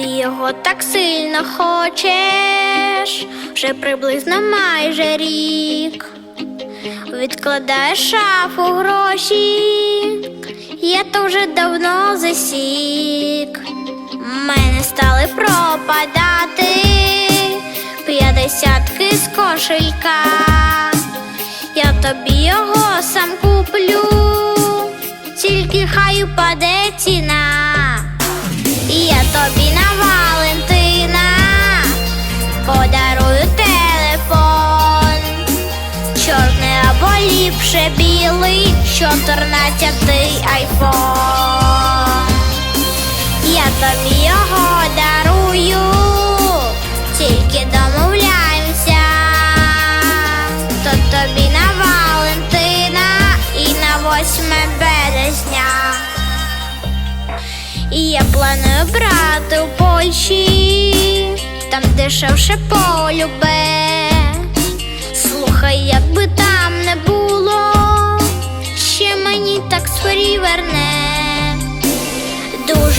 його так сильно хочеш, вже приблизно майже рік. Відкладаєш шафу гроші, я то вже давно засік. Мене стали пропадати п'ятдесятки з кошелька. Я тобі його сам куплю, тільки хай упаде ціна. Ліпше білий, 14 айфон. Я тобі його дарую, тільки домовляємося, то тобі на Валентина і на 8 березня. І я планую брати у Польщі, там дешевше полюбе. Слухай, якби там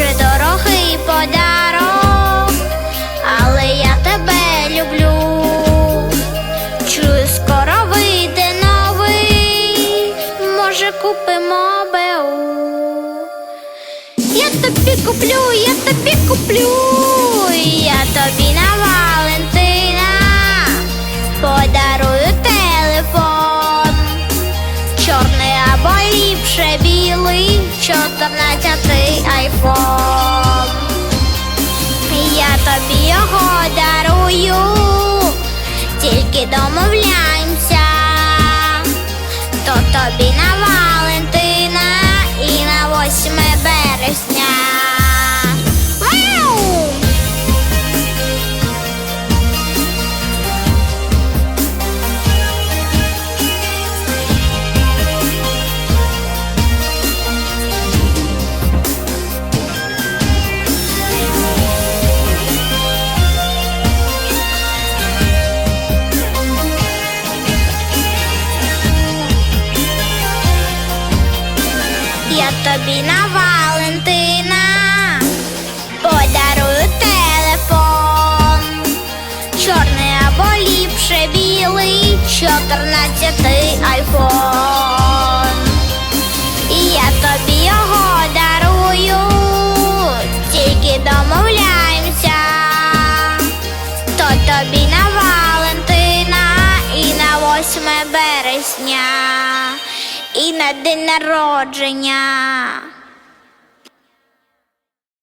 Дуже дорогий подарок, але я тебе люблю. Чую, скоро вийде новий, може купимо БУ. Я тобі куплю, я тобі куплю, я тобі на Валентина подарую телефон. Чорний або ліпше білий, 14 Тобі на Валентина подарую телефон. Чорний або ліпше білий, 14 айфон. І я тобі його дарую, тільки домовляємося, то тобі на Валентина і на 8 березня, і на день народження.